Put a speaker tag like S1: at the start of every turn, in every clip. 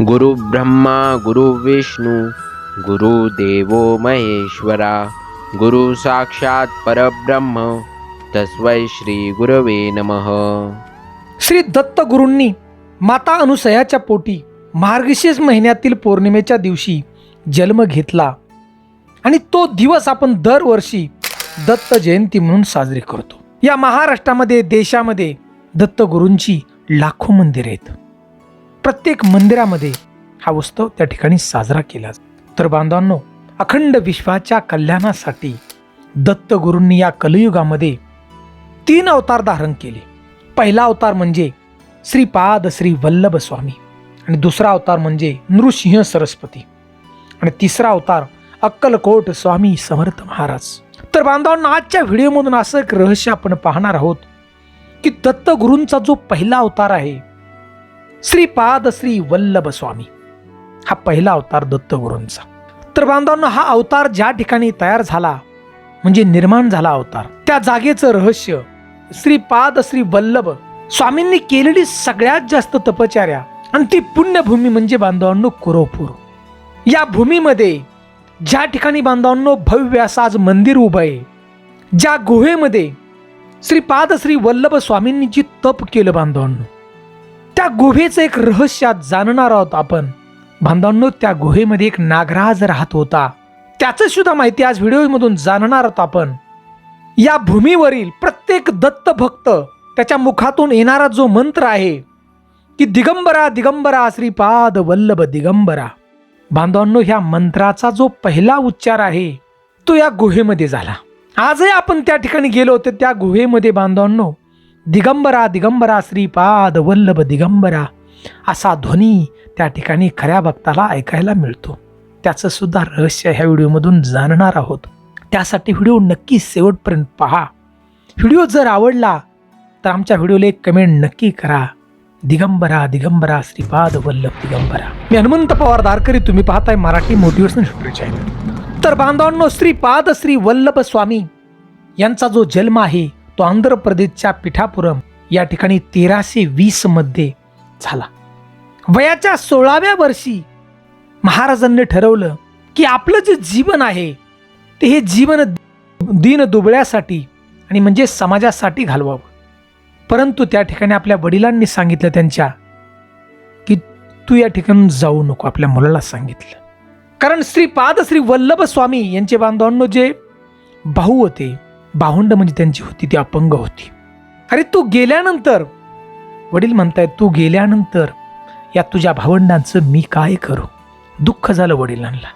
S1: गुरु ब्रह्मा गुरु विष्णू गुरु देवो महेश्वरा गुरु साक्षात परब्रह्म तस्मै श्री गुरवे नमः.
S2: श्री दत्त गुरूंनी माता अनुसयाच्या पोटी मार्गशीर्ष महिन्यातील पौर्णिमेच्या दिवशी जन्म घेतला आणि तो दिवस आपण दरवर्षी दत्त जयंती म्हणून साजरी करतो. या महाराष्ट्रामध्ये देशामध्ये दत्तगुरूंची लाखो मंदिरे आहेत. प्रत्येक मंदिरामध्ये हा उत्सव त्या ठिकाणी साजरा केला जातो. तर बांधवांनो अखंड विश्वाच्या कल्याणासाठी दत्तगुरूंनी या कलियुगामध्ये तीन अवतार धारण केले. पहिला अवतार म्हणजे श्रीपाद श्री वल्लभ स्वामी आणि दुसरा अवतार म्हणजे नृसिंह सरस्वती आणि तिसरा अवतार अक्कलकोट स्वामी समर्थ महाराज. तर बांधवांना आजच्या व्हिडिओमधून असं एक रहस्य आपण पाहणार आहोत की दत्तगुरूंचा जो पहिला अवतार आहे श्रीपाद श्री वल्लभ स्वामी हा पहिला अवतार दत्तगुरूंचा. तर बांधवांना हा अवतार ज्या ठिकाणी तयार झाला म्हणजे निर्माण झाला अवतार त्या जागेचं रहस्य श्रीपाद श्री वल्लभ स्वामींनी केलेली सगळ्यात जास्त तपचार्या आणि ती पुण्यभूमी म्हणजे बांधवांनो कुरोपूर. या भूमीमध्ये ज्या ठिकाणी बांधवांनो भव्य असं आज मंदिर उभं आहे ज्या गुहेमध्ये श्रीपाद श्री वल्लभ स्वामींनी जी तप केलं बांधवांनो त्या गुहेचं एक रहस्य जाणणार आहोत आपण. बांधवांनो त्या गुहेमध्ये एक नागराज राहत होता. त्याचं सुद्धा माहिती आज व्हिडिओमधून जाणणार आहोत आपण. या भूमीवरील प्रत्येक दत्त भक्त त्याच्या मुखातून येणारा जो मंत्र आहे की दिगंबरा दिगंबरा श्रीपाद वल्लभ दिगंबरा. बांधवांनो ह्या मंत्राचा जो पहिला उच्चार आहे तो या गुहेमध्ये झाला. आजही आपण त्या ठिकाणी गेलो तर त्या गुहेमध्ये बांधवांनो दिगंबरा दिगंबरा श्रीपाद वल्लभ दिगंबरा असा ध्वनी त्या ठिकाणी खऱ्या भक्ताला ऐकायला मिळतो. त्याचं सुद्धा रहस्य ह्या व्हिडिओमधून जाणणार आहोत. त्यासाठी व्हिडिओ नक्की शेवटपर्यंत पहा. व्हिडिओ जर आवडला तर आमच्या व्हिडिओला एक कमेंट नक्की करा. दिगंबरा दिगंबरा श्रीपाद वल्लभ दिगंबरा. मी हनुमंत पवार दारकरी तुम्ही पाहताय मराठी मोटिवेशनल स्टोरी चॅनल. तर बांधवांनो श्रीपाद श्री वल्लभ स्वामी यांचा जो जन्म आहे तो आंध्र प्रदेशच्या पिठापुरम या ठिकाणी तेराशे वीसमध्ये झाला. वयाच्या सोळाव्या वर्षी महाराजांनी ठरवलं की आपलं जे जीवन आहे ते हे जीवन दिन दुबळ्यासाठी आणि म्हणजे समाजासाठी घालवावं. परंतु त्या ठिकाणी आपल्या वडिलांनी सांगितलं त्यांच्या की तू या ठिकाणी जाऊ नको आपल्या मुलाला सांगितलं. कारण श्रीपाद श्री वल्लभ स्वामी यांचे बांधवांनो जे भाऊ होते भावंड म्हणजे त्यांची होती ती अपंग होती. अरे तू गेल्यानंतर वडील म्हणतायत तू गेल्यानंतर या तुझ्या भावंडांचं मी काय करू? दुःख झालं वडिलांना.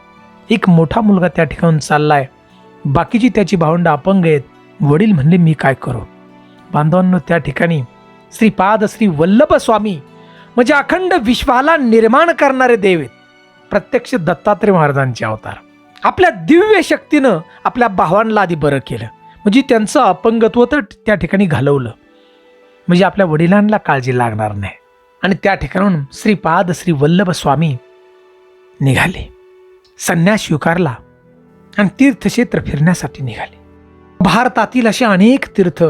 S2: एक मोठा मुलगा त्या ठिकाणून चाललाय. बाकीची त्याची भावंड अपंग आहेत. वडील म्हणले मी काय करू? बांधवांनो त्या ठिकाणी श्रीपाद श्री वल्लभ स्वामी म्हणजे अखंड विश्वाला निर्माण करणारे देव आहेत. प्रत्यक्ष दत्तात्रय महाराजांचे अवतार. आपल्या दिव्य शक्तीनं आपल्या भावांना आधी बरं केलं. म्हणजे त्यांचं अपंगत्व तर त्या ठिकाणी घालवलं. म्हणजे आपल्या वडिलांना काळजी लागणार नाही. आणि त्या ठिकाणून श्रीपाद श्री वल्लभ स्वामी निघाले. संन्यास स्वीकारला आणि तीर्थक्षेत्र फिरण्यासाठी निघाले. भारतातील असे अनेक तीर्थ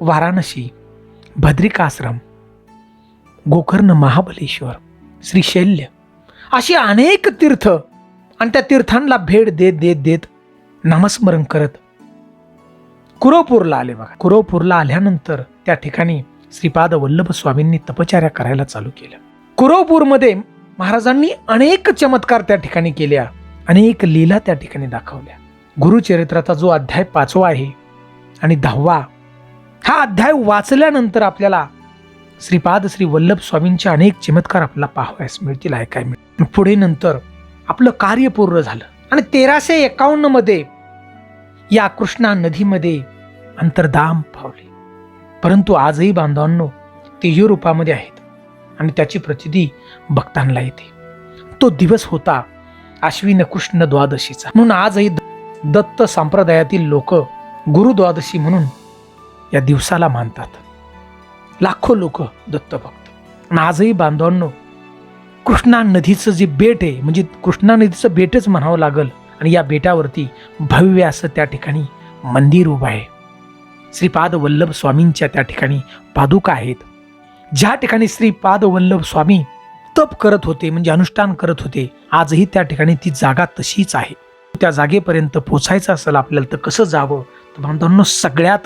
S2: वाराणसी भद्रिकाश्रम गोकर्ण महाबलेश्वर श्रीशैल्य अशी अनेक तीर्थ आणि त्या तीर्थांना भेट देत देत देत नामस्मरण करत कुरोपूरला आले बघा. कुरोपूरला आल्यानंतर त्या ठिकाणी श्रीपाद वल्लभ स्वामींनी तपचार्या करायला चालू केलं कुरोपूरमध्ये महाराजांनी अनेक चमत्कार त्या ठिकाणी केल्या. अनेक लीला त्या ठिकाणी दाखवल्या. गुरुचरित्राचा जो अध्याय पाचवा आहे आणि दहावा हा अध्याय वाचल्यानंतर आपल्याला श्रीपाद श्री वल्लभ स्वामींचे अनेक चमत्कार आपल्याला पाहावयास मिळतील ऐकाय मिळतील. पुढे नंतर आपलं कार्य पूर्ण झालं. आणि तेराशे एकावन्नमध्ये या कृष्णा नदीमध्ये अंतर्धाम पावले. परंतु आजही बांधवांनो तेजो रूपामध्ये आहेत आणि त्याची प्रचिती भक्तांना येते. तो दिवस होता आश्विन कृष्ण द्वादशीचा. म्हणून आजही द- दत्त संप्रदायातील लोक गुरुद्वादशी म्हणून या दिवसाला मानतात. लाखो लोक दत्तभक्त. आणि आजही बांधवांनो कृष्णा नदीचं जे बेट आहे म्हणजे कृष्णा नदीचं बेटच म्हणावं लागल आणि या बेटावरती भव्य असं त्या ठिकाणी मंदिर उभं आहे. श्रीपाद वल्लभ स्वामींच्या त्या ठिकाणी पादुका आहेत. ज्या ठिकाणी श्रीपाद वल्लभ स्वामी तप करत होते म्हणजे अनुष्ठान करत होते आजही त्या ठिकाणी ती जागा तशीच आहे. त्या जागेपर्यंत पोचायचं असेल आपल्याला तर कसं जावं? तर बांधवांनो सगळ्यात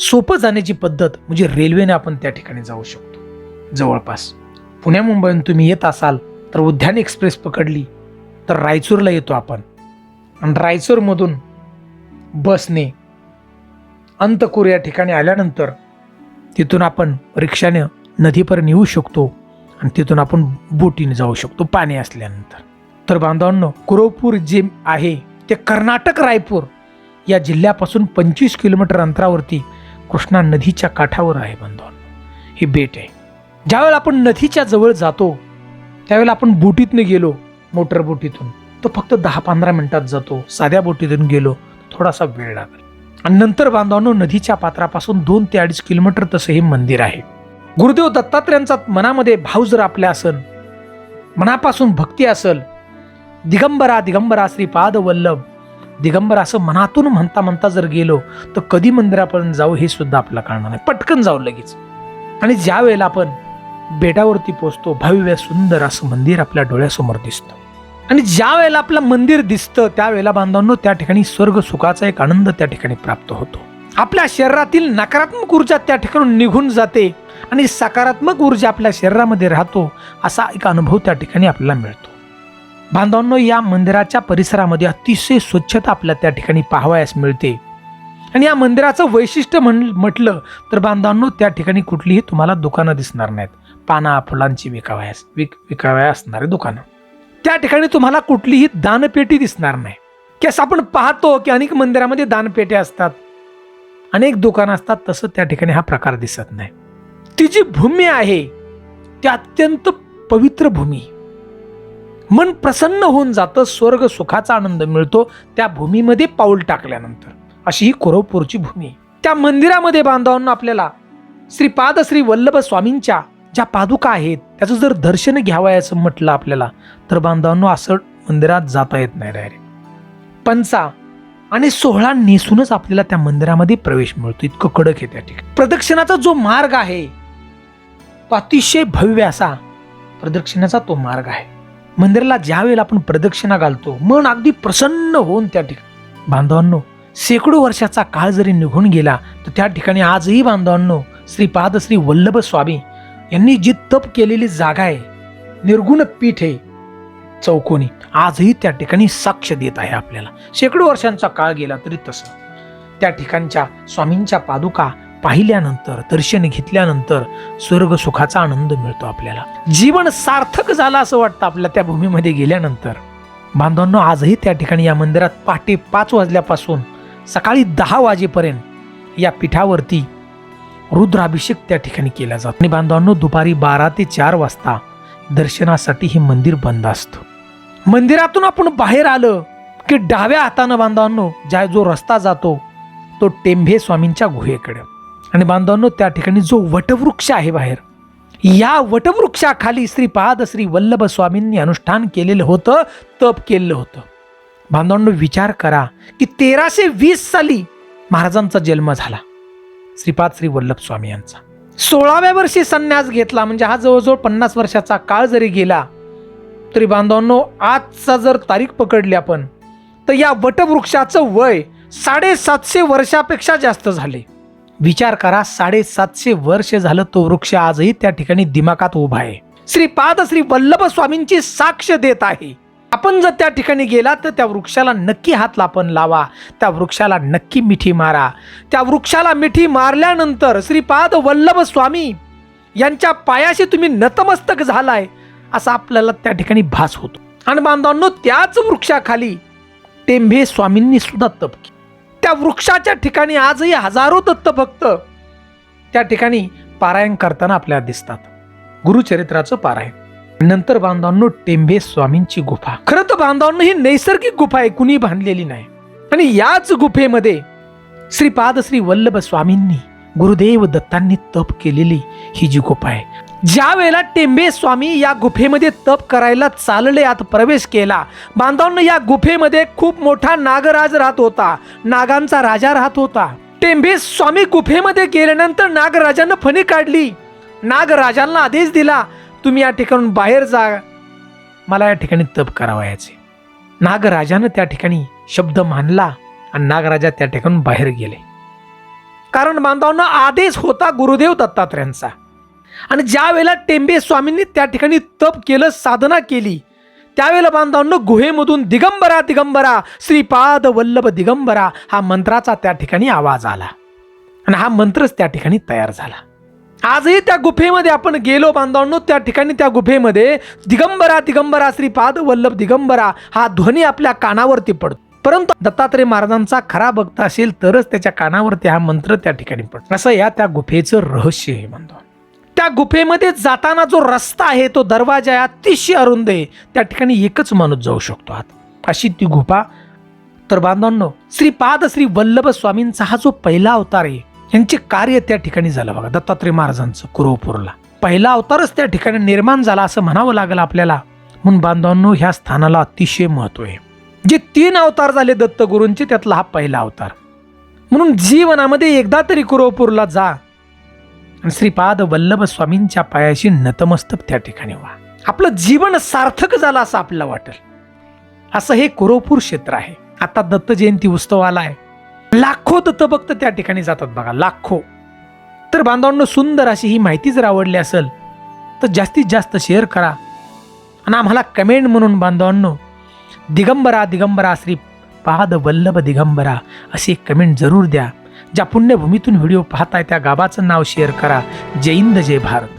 S2: सोपं जाण्याची पद्धत म्हणजे रेल्वेने आपण त्या ठिकाणी जाऊ शकतो. जवळपास. पुण्या मुंबईहून तुम्ही येत असाल तर उद्यान एक्सप्रेस पकडली तर रायचूरला येतो आपण. आणि रायचूरमधून बसने अंतकूर या ठिकाणी आल्यानंतर तिथून आपण रिक्षाने नदीपर्यंत येऊ शकतो आणि तिथून आपण बोटीने जाऊ शकतो पाणी असल्यानंतर. तर बांधवांनो कुरोपूर जे आहे ते कर्नाटक रायपूर या जिल्ह्यापासून पंचवीस किलोमीटर अंतरावरती कृष्णा नदीच्या काठावर आहे बांधवांनो. हे बेट आहे. ज्यावेळेला आपण नदीच्या जवळ जातो त्यावेळेला आपण बोटीतनं गेलो मोटर बोटीतून. तो फक्त दहा पंधरा मिनिटात जातो साध्या बोटीतून गेलो थोडासा वेळ लागेल. आणि नंतर बांधवांनो नदीच्या पात्रापासून दोन ते अडीच किलोमीटर तसं हे मंदिर आहे. गुरुदेव दत्तात्रयांचा मनामध्ये भाव जर आपल्या असल मनापासून भक्ती असल दिगंबरा दिगंबरा श्रीपाद वल्लभ दिगंबर असं मनातून म्हणता म्हणता जर गेलो तर कधी मंदिरापर्यंत जाऊ हे सुद्धा आपलं कळणार नाही. पटकन जाऊ लगेच. आणि ज्या वेळेला आपण बेटावरती पोचतो भव्य सुंदर असं मंदिर आपल्या डोळ्यासमोर दिसतं. आणि ज्या वेळेला आपलं मंदिर दिसतं त्यावेळेला बांधवांनो त्या ठिकाणी स्वर्ग सुखाचा एक आनंद त्या ठिकाणी प्राप्त होतो. आपल्या शरीरातील नकारात्मक ऊर्जा त्या ठिकाणून निघून जाते आणि सकारात्मक ऊर्जा आपल्या शरीरामध्ये राहतो असा एक अनुभव त्या ठिकाणी आपल्याला मिळतो. बांधवांनो या मंदिराच्या परिसरामध्ये अतिशय स्वच्छता आपल्या त्या ठिकाणी पाहावयास मिळते. आणि या मंदिराचं वैशिष्ट्य म्हण म्हटलं तर बांधवांनो त्या ठिकाणी कुठलीही तुम्हाला दुकानं दिसणार नाहीत. पाना फुलांची विकावयास विक विकावया असणारे दुकानं. त्या ठिकाणी तुम्हाला कुठलीही दानपेटी दिसणार नाही. की असं आपण पाहतो की अनेक मंदिरामध्ये दानपेट्या असतात. अनेक दुकानं असतात तसं त्या ठिकाणी हा प्रकार दिसत नाही. ती जी भूमी आहे ती अत्यंत पवित्र भूमी. मन प्रसन्न होऊन जातं स्वर्ग सुखाचा आनंद मिळतो त्या भूमीमध्ये पाऊल टाकल्यानंतर. अशी ही कोरोपूरची भूमी. त्या मंदिरामध्ये बांधवांना आपल्याला श्रीपाद श्री वल्लभ स्वामींच्या ज्या पादुका आहेत त्याचं जर दर्शन घ्यावायचं म्हटलं आपल्याला तर बांधवांनो असं मंदिरात जाता येत नाही डायरेक्ट पंचा आणि सोहळा नेसूनच आपल्याला त्या मंदिरामध्ये प्रवेश मिळतो. इतकं कडक आहे त्या ठिकाणी. प्रदक्षिणाचा जो मार्ग आहे तो अतिशय भव्य असा प्रदक्षिणाचा तो मार्ग आहे. मंदिराला ज्या वेळेला आपण प्रदक्षिणा घालतो मन अगदी प्रसन्न होऊन त्या ठिकाणी. बांधवांनो शेकडो वर्षाचा काळ जरी निघून गेला तर त्या ठिकाणी आजही बांधवांनो श्रीपाद श्री वल्लभ स्वामी यांनी जी तप केलेली जागा आहे निर्गुण पीठ आहे चौकोनी आजही त्या ठिकाणी साक्ष देत आहे आपल्याला. शेकडो वर्षांचा काळ गेला तरी तसं. त्या ठिकाणच्या स्वामींच्या पादुका पाहिल्यानंतर दर्शन घेतल्यानंतर स्वर्ग सुखाचा आनंद मिळतो आपल्याला. जीवन सार्थक झालं असं वाटतं आपल्या त्या भूमीमध्ये गेल्यानंतर. बांधवांनो आजही त्या ठिकाणी या मंदिरात पहाटे पाच वाजल्यापासून सकाळी दहा वाजेपर्यंत या पीठावरती रुद्राभिषेक त्या ठिकाणी केला जातो. आणि बांधवांनो दुपारी बारा ते चार वाजता दर्शनासाठी हे मंदिर बंद असतं. मंदिरातून आपण बाहेर आलं की डाव्या हातानं बांधवांनो ज्या जो रस्ता जातो तो टेंभे स्वामींच्या गुहेकडे. आणि बांधवांनो त्या ठिकाणी जो वटवृक्ष आहे बाहेर या वटवृक्षाखाली श्रीपाद श्री वल्लभ स्वामींनी अनुष्ठान केलेलं होतं तप केलेलं होतं. बांधवांनो विचार करा की तेराशे वीस साली महाराजांचा जन्म झाला. श्रीपाद श्री वल्लभ स्वामी यांचा. सोळाव्या वर्षी संन्यास घेतला म्हणजे हा जवळजवळ पन्नास वर्षाचा काळ जरी गेला तरी बांधवांनो आजचा जर तारीख पकडली आपण तर या वटवृक्षाचं वय साडेसातशे वर्षापेक्षा जास्त झाले. विचार करा साडेसातशे वर्ष झालं तो वृक्ष आजही त्या ठिकाणी दिमाकात उभा आहे. श्रीपाद श्री वल्लभ स्वामींची साक्ष देत आहे. आपण जर त्या ठिकाणी गेला तर त्या वृक्षाला नक्की हात लापण लावा. त्या वृक्षाला नक्की मिठी मारा. त्या वृक्षाला मिठी मारल्यानंतर श्रीपाद वल्लभ स्वामी यांच्या पायाशी तुम्ही नतमस्तक झालाय असा आपल्याला त्या ठिकाणी भास होतो. आणि बांधवांनो त्याच वृक्षाखाली टेंभे स्वामींनी सुद्धा तप केली. त्या वृक्षाच्या ठिकाणी आजही हजारो दत्तभक्त त्या ठिकाणी पारायण करताना आपल्याला दिसतात. गुरुचरित्राचं पारायण. नंतर बांधवांनो टेंभे स्वामींची गुफा. खरं तर बांधवांनो ही नैसर्गिक गुफा आहे कुणी बांधलेली नाही. आणि याच गुफेमध्ये श्रीपाद श्री वल्लभ स्वामींनी गुरुदेव दत्तांनी तप केलेली ही जी गुफा आहे. ज्या वेळेला टेंबे स्वामी या गुफेमध्ये तप करायला चालले आत प्रवेश केला बांधवांना या गुफेमध्ये खूप मोठा नागराज राहत होता नागांचा राजा राहत होता. टेंबे स्वामी गुफेमध्ये गेल्यानंतर नागराजानं फणी काढली. नागराजांना आदेश दिला तुम्ही या ठिकाणून बाहेर जा. मला या ठिकाणी तप करावयाचे. नागराजानं त्या ठिकाणी शब्द मानला आणि नागराजा त्या ठिकाणून बाहेर गेले. कारण बांधवांना आदेश होता गुरुदेव दत्तात्रयांचा. आणि ज्या वेळेला टेंबे स्वामींनी त्या ठिकाणी तप केलं साधना केली त्यावेळेला बांधवांनो गुहेमधून दिगंबरा दिगंबरा श्रीपाद वल्लभ दिगंबरा हा मंत्राचा त्या ठिकाणी आवाज आला. आणि हा मंत्रच त्या ठिकाणी तयार झाला. आजही त्या गुफेमध्ये आपण गेलो बांधवांनो त्या ठिकाणी त्या गुफेमध्ये दिगंबरा दिगंबरा श्रीपाद वल्लभ दिगंबरा हा ध्वनी आपल्या कानावरती पडतो. परंतु दत्तात्रय महाराजांचा खरा भक्त असेल तरच त्याच्या कानावरती हा मंत्र त्या ठिकाणी पडतो. असं या त्या गुफेचं रहस्य आहे बांधव त्या गुफेमध्ये जाताना जो रस्ता आहे तो दरवाजा आहे अतिशय अरुंद आहे. त्या ठिकाणी एकच माणूस जाऊ शकतो आत. अशी ती गुफा. तर बांधवांनो श्रीपाद श्री वल्लभ स्वामींचा हा जो पहिला अवतार आहे यांचे कार्य त्या ठिकाणी झालं बघा. दत्तात्रय महाराजांचं कुरुपूरला पहिला अवतारच त्या ठिकाणी निर्माण झाला असं म्हणावं लागलं आपल्याला. म्हणून बांधवांनो ह्या स्थानाला अतिशय महत्त्व आहे. जे तीन अवतार झाले दत्तगुरूंचे त्यातला हा पहिला अवतार. म्हणून जीवनामध्ये एकदा तरी कुरवपूरला जा. आणि श्रीपाद वल्लभ स्वामींच्या पायाशी नतमस्तक त्या ठिकाणी व्हा. आपलं जीवन सार्थक झालं असं आपल्याला वाटेल. असं हे कुरोपूर क्षेत्र आहे. आता दत्त जयंती उत्सव आला आहे लाखो दत्तभक्त त्या ठिकाणी जातात बघा लाखो. तर बांधवांनो सुंदर अशी ही माहिती जर आवडली असेल तर जास्तीत जास्त शेअर करा. आणि आम्हाला कमेंट म्हणून बांधवांनो दिगंबरा दिगंबरा श्री पाद वल्लभ दिगंबरा अशी कमेंट जरूर द्या. ज्या पुण्यभूमीतून व्हिडिओ पाहताय त्या गावाचं नाव शेअर करा. जय हिंद जय भारत.